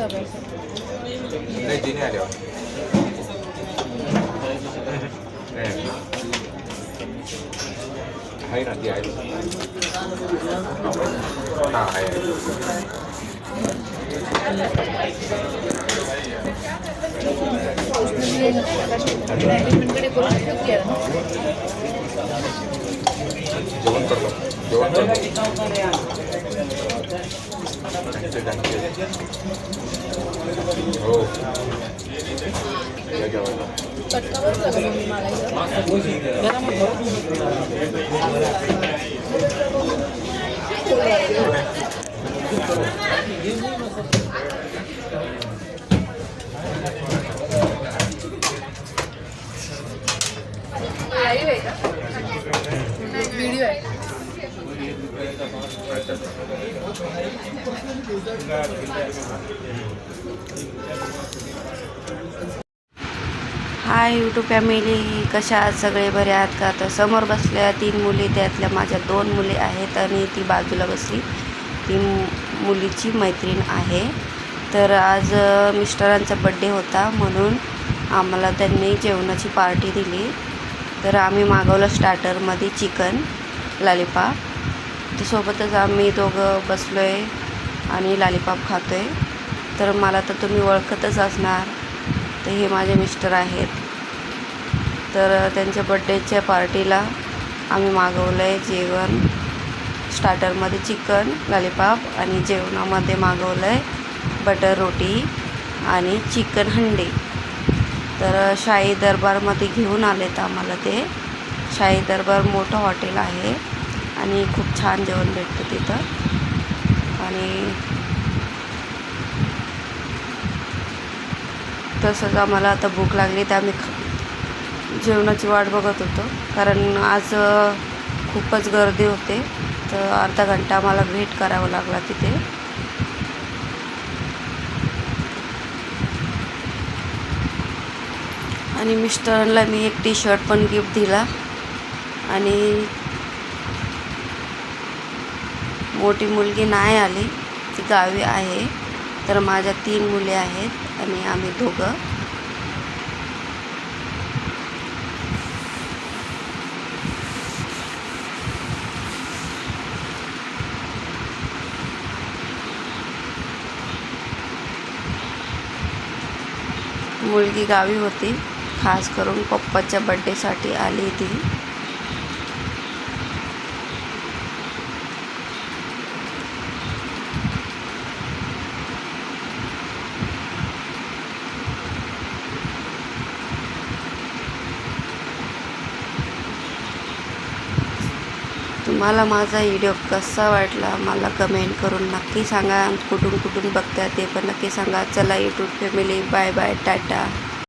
चालू असेल नाही तिने आल्यावर नाही. आहे ना ती आहे हा आहे मॅनेजमेंटकडे करून ठेवते जेवण करतो जेवण करतो थँक्यू थँक्यू हो या जेवायला आहे हाय यूट्यूब फॅमिली कशा आहात सगळे? बरे आहात का? तर समोर बसल्या तीन मुली त्यातल्या माझ्या दोन मुली आहेत आणि ती बाजूला बसली. ती मुलीची मैत्रीण आहे. तर आज मिस्टरांचा बड्डे होता म्हणून आम्हाला त्यांनी जेवणाची पार्टी दिली. तर आम्ही मागवलं स्टार्टरमध्ये चिकन लालीपाप. त्यासोबतच आम्ही दोघं बसलो आहे आणि लालीपाप खातो आहे तर मला तर तुम्ही ओळखतच असणार. तर हे माझे मिस्टर आहेत. तर त्यांच्या बड्डेच्या पार्टीला आम्ही मागवलं आहे जेवण. स्टार्टरमध्ये चिकन लालीपाप आणि जेवणामध्ये मागवलं आहे बटर रोटी आणि चिकन हंडी. तर शाही दरबारमध्ये घेऊन आलेत आम्हाला ते. शाही दरबार मोठं हॉटेल आहे आणि खूप छान जेवण भेटतं तिथं. आणि तसंच आम्हाला आता भूक लागली तर आम्ही जेवणाची वाट बघत होतो. कारण आज खूपच गर्दी होते तर अर्धा घंटा आम्हाला वेट करावा लागला तिथे. आणि मिस्टरांना मी एक टी शर्ट पण गिफ्ट दिला. आणि मोठी मुलगी नाही आली. ती गावी आहे. तर माझ्या तीन मुले आहेत आणि आम्ही दोघं. मुलगी गावी होती. खास करून पप्पाच्या बड्डेसाठी आली ती तुम्हाला माझा व्हिडिओ कसा वाटला मला कमेंट करून नक्की सांगा. कुठून कुठून बघता ते पण नक्की सांगा. चला YouTube family bye bye tata.